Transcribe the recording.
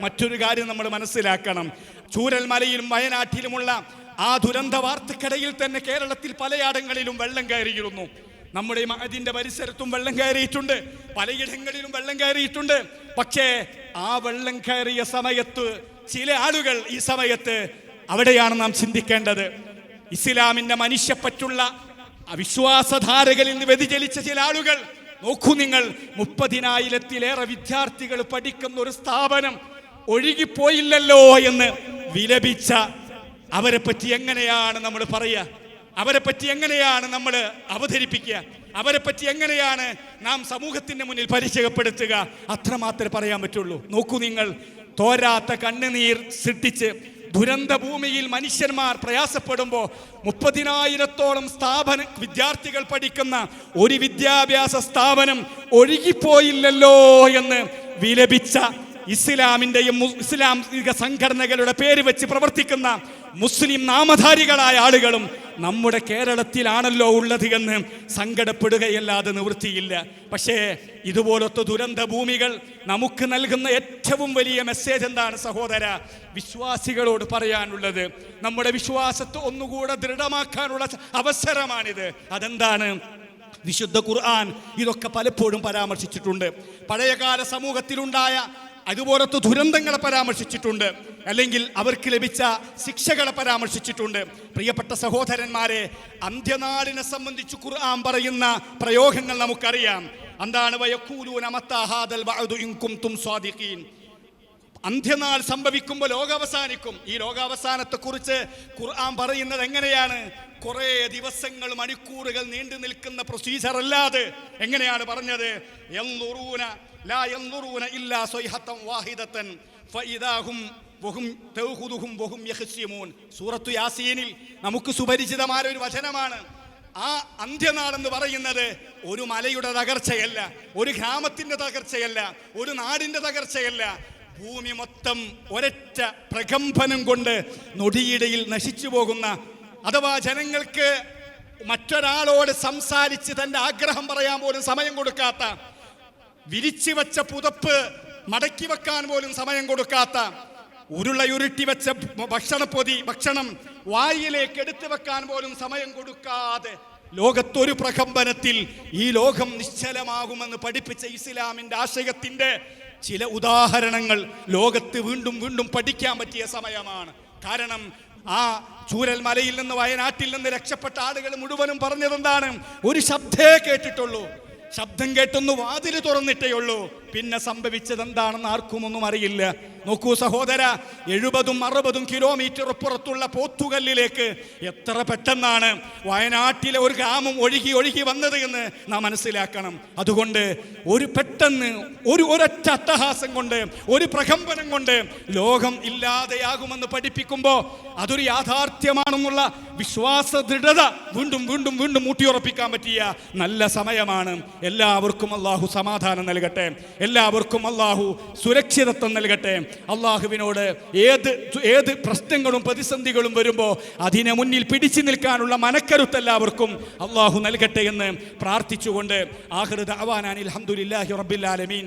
മറ്റൊരു കാര്യം നമ്മൾ മനസ്സിലാക്കണം. ചൂരൽമലയിലും വയനാട്ടിലുമുള്ള ആ ദുരന്ത വാർത്തക്കിടയിൽ തന്നെ കേരളത്തിൽ പലയിടങ്ങളിലും വെള്ളം കയറിയിരുന്നു. നമ്മുടെ ഈ പരിസരത്തും വെള്ളം കയറിയിട്ടുണ്ട്. പലയിടങ്ങളിലും വെള്ളം കയറിയിട്ടുണ്ട്. പക്ഷേ ആ വെള്ളം കയറിയ സമയത്ത് ചില ആളുകൾ ഈ സമയത്ത് അവിടെയാണ് നാം ചിന്തിക്കേണ്ടത്. ഇസ്ലാമിന്റെ മനുഷ്യപ്പറ്റുള്ള വിശ്വാസധാരകളിൽ നിന്ന് വ്യതിചലിച്ച ചില ആളുകൾ നോക്കൂ നിങ്ങൾ മുപ്പതിനായിരത്തിലേറെ വിദ്യാർത്ഥികൾ പഠിക്കുന്ന ഒരു സ്ഥാപനം ഒഴുകിപ്പോയില്ലല്ലോ എന്ന് വിലപിച്ച അവരെ പറ്റി എങ്ങനെയാണ് നമ്മൾ പറയുക? അവരെ പറ്റി എങ്ങനെയാണ് നമ്മൾ അവതരിപ്പിക്കുക? അവരെ പറ്റി എങ്ങനെയാണ് നാം സമൂഹത്തിന്റെ മുന്നിൽ പരിചയപ്പെടുത്തുക? അത്രമാത്രമേ പറയാൻ പറ്റുള്ളൂ. നോക്കൂ നിങ്ങൾ തോരാത്ത കണ്ണുനീർ സൃഷ്ടിച്ച് ദുരന്ത ഭൂമിയിൽ മനുഷ്യന്മാർ പ്രയാസപ്പെടുമ്പോൾ മുപ്പതിനായിരത്തോളം സ്ഥാപന വിദ്യാർത്ഥികൾ പഠിക്കുന്ന ഒരു വിദ്യാഭ്യാസ സ്ഥാപനം ഒഴുകിപ്പോയില്ലല്ലോ എന്ന് വിലപിച്ച ഇസ്ലാമിന്റെയും ഇസ്ലാമിക സംഘടനകളുടെ പേര് വെച്ച് പ്രവർത്തിക്കുന്ന മുസ്ലിം നാമധാരികളായ ആളുകളും നമ്മുടെ കേരളത്തിലാണല്ലോ ഉള്ളത് എന്ന് സങ്കടപ്പെടുകയല്ലാതെ നിവൃത്തിയില്ല. പക്ഷേ ഇതുപോലത്തെ ദുരന്ത ഭൂമികൾ നമുക്ക് നൽകുന്ന ഏറ്റവും വലിയ മെസ്സേജ് എന്താണ് സഹോദര? വിശ്വാസികളോട് പറയാനുള്ളത്. നമ്മുടെ വിശ്വാസത്തെ ഒന്നുകൂടെ ദൃഢമാക്കാനുള്ള അവസരമാണിത്. അതെന്താണ്? വിശുദ്ധ ഖുർആൻ ഇതൊക്കെ പലപ്പോഴും പരാമർശിച്ചിട്ടുണ്ട്. പഴയകാല സമൂഹത്തിലുണ്ടായ അതുപോലത്തെ ദുരന്തങ്ങളെ പരാമർശിച്ചിട്ടുണ്ട്. അല്ലെങ്കിൽ അവർക്ക് ലഭിച്ച ശിക്ഷകളെ പരാമർശിച്ചിട്ടുണ്ട്. പ്രിയപ്പെട്ട സഹോദരന്മാരെ അന്ത്യനാടിനെ സംബന്ധിച്ച് ഖുർആൻ പറയുന്ന പ്രയോഗങ്ങൾ നമുക്കറിയാം. എന്താണ് വയക്കൂലൂനമത്താഹാദൽ ഇൻകും തും സ്വാദിഖീൻ അന്ത്യനാൾ സംഭവിക്കുമ്പോൾ ലോകാവസാനിക്കും. ഈ ലോകാവസാനത്തെക്കുറിച്ച് ഖുർആൻ പറയുന്നത് എങ്ങനെയാണ്? കുറേ ദിവസങ്ങൾ മണിക്കൂറുകൾ നീണ്ടു നിൽക്കുന്ന പ്രൊസീജർ അല്ലാതെ എങ്ങനെയാണ് പറഞ്ഞത്? സൂറത്തു യാസീനിൽ നമുക്ക് സുപരിചിതമായ ഒരു വചനമാണ്. ആ അന്ത്യനാൾ എന്ന് പറയുന്നത് ഒരു മലയുടെ തകർച്ചയല്ല ഒരു ഗ്രാമത്തിന്റെ തകർച്ചയല്ല ഒരു നാടിന്റെ തകർച്ചയല്ല ഭൂമി മൊത്തം ഒരൊറ്റ പ്രകമ്പനം കൊണ്ട് നൊടിയിടയിൽ നശിച്ചു പോകുന്ന അഥവാ ജനങ്ങൾക്ക് മറ്റൊരാളോട് സംസാരിച്ച് തന്റെ ആഗ്രഹം പറയാൻ പോലും സമയം കൊടുക്കാത്ത വിരിച്ചു വെച്ച പുതപ്പ് മടക്കി വെക്കാൻ പോലും സമയം കൊടുക്കാത്ത ഉരുളയുരുട്ടി വെച്ച ഭക്ഷണപ്പൊതി ഭക്ഷണം വായിലേക്ക് എടുത്തു വെക്കാൻ പോലും സമയം കൊടുക്കാതെ ലോകത്തൊരു പ്രകമ്പനത്തിൽ ഈ ലോകം നിശ്ചലമാകുമെന്ന് പഠിപ്പിച്ച ഇസ്ലാമിന്റെ ആശയത്തിന്റെ ചില ഉദാഹരണങ്ങൾ ലോകത്ത് വീണ്ടും വീണ്ടും പഠിക്കാൻ പറ്റിയ സമയമാണ്. കാരണം ആ ചൂരൽ മലയിൽ നിന്ന് വയനാട്ടിൽ നിന്ന് രക്ഷപ്പെട്ട ആളുകൾ മുഴുവനും പറഞ്ഞതെന്താണ്? ഒരു ശബ്ദേ കേട്ടിട്ടുള്ളൂ. ശബ്ദം കേട്ടൊന്ന് വാതിൽ തുറന്നിട്ടേ ഉള്ളൂ. പിന്നെ സംഭവിച്ചത് എന്താണെന്ന് ആർക്കും ഒന്നും അറിയില്ല. നോക്കൂ സഹോദര എഴുപതും അറുപതും കിലോമീറ്റർ പുറത്തുള്ള പോത്തുകല്ലിലേക്ക് എത്ര പെട്ടെന്നാണ് വയനാട്ടിലെ ഒരു ഗ്രാമം ഒഴുകി ഒഴുകി വന്നത് എന്ന് നാം മനസ്സിലാക്കണം. അതുകൊണ്ട് ഒരു പെട്ടെന്ന് ഒരു ഒരൊറ്റ അട്ടഹാസം കൊണ്ട് ഒരു പ്രകമ്പനം കൊണ്ട് ലോകം ഇല്ലാതെയാകുമെന്ന് പഠിപ്പിക്കുമ്പോൾ അതൊരു യാഥാർത്ഥ്യമാണെന്നുള്ള വിശ്വാസ ദൃഢത വീണ്ടും വീണ്ടും വീണ്ടും ഊട്ടിയുറപ്പിക്കാൻ പറ്റിയ നല്ല സമയമാണ്. എല്ലാവർക്കും അള്ളാഹു സമാധാനം നൽകട്ടെ. എല്ലാവർക്കും അള്ളാഹു സുരക്ഷിതത്വം നൽകട്ടെ. അള്ളാഹുവിനോട് ഏത് ഏത് പ്രശ്നങ്ങളും പ്രതിസന്ധികളും വരുമ്പോൾ അതിനെ മുന്നിൽ പിടിച്ചു നിൽക്കാനുള്ള മനക്കരുത്ത് എല്ലാവർക്കും അള്ളാഹു നൽകട്ടെ എന്ന് പ്രാർത്ഥിച്ചുകൊണ്ട് ആഹൃദ അവാനാൻ റബ്ബിൽ ആലമീൻ.